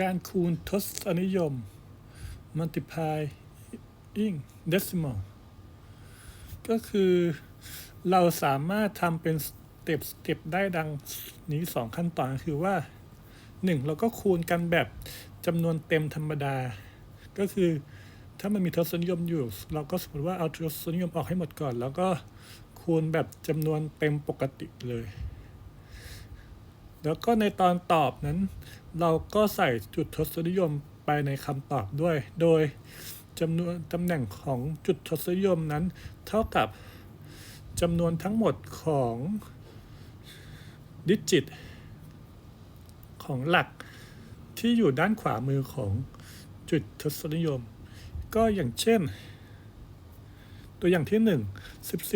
การคูณทศนิยม multiply in decimal ก็คือเราสามารถทำเป็นสเต็ปสเต็ปได้ดังนี้สองขั้นตอนคือว่าหนึ่งเราก็คูณกันแบบจำนวนเต็มธรรมดา ก็คือถ้ามันมีทศนิยมอยู่ เราก็สมมติว่าเอาทศนิยมออกให้หมดก่อน แล้วก็คูณแบบจำนวนเต็มปกติเลย แล้วก็ในตอนตอบนั้น เราก็ใส่จุดทศนิยมไปในคำตอบด้วย โดยจำนวนตำแหน่งของจุดทศนิยมนั้น เท่ากับจำนวนทั้งหมดของดิจิต ของหลักที่อยู่ด้านขวามือของจุดทศนิยม ก็อย่างเช่น ตัวอย่างที่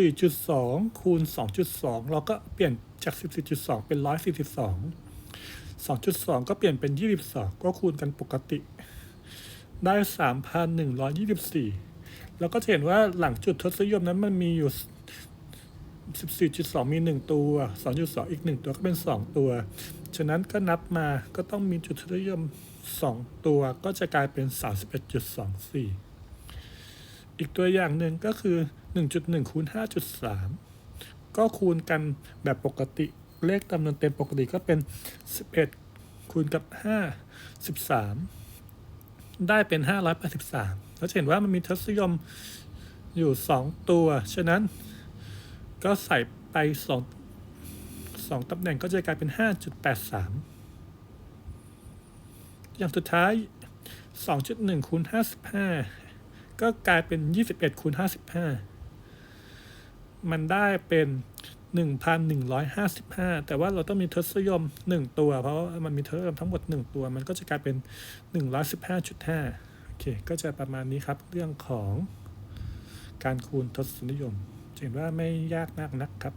1 14.2 คูณ 2.2 เราก็เปลี่ยน จาก 14.2 เป็น 142 2.2 ก็เปลี่ยนเป็น 22 ก็คูณกันปกติ ได้ 3,124 แล้วก็จะเห็นว่าหลังจุดทศนิยมนั้นมันมีอยู่ 14.2 มี 1 ตัว 2.2 อีก 1 ตัวก็เป็น 2 ตัว ฉะนั้นก็นับมาก็ต้องมีจุดทศนิยม 2 ตัวก็จะกลายเป็น 31.24 อีกตัวอย่างหนึ่งก็คือ 1.1 คูณ 5.3 ก็คูณกันแบบปกติ เลขจำนวนเต็มปกติก็เป็น 11 คูณกับ 5 13 ได้เป็น 583แล้วจะเห็นว่ามันมีทศนิยมอยู่ 2 ตัว ฉะนั้นก็ใส่ไป 2 2ตำแหน่งก็จะกลายเป็น 5.83 อย่างสุดท้าย 2.1คูณ55 ก็กลายเป็น 21คูณ55 มันได้เป็น 1,155 แต่ว่าเราต้องมีทศนิยม 1 ตัว เพราะมันมีทศนิยมทั้งหมด 1 ตัว มันก็จะกลายเป็น 115.5 โอเค ก็จะประมาณนี้ครับ เรื่องของการคูณทศนิยมเห็นว่าไม่ยากมากนักครับ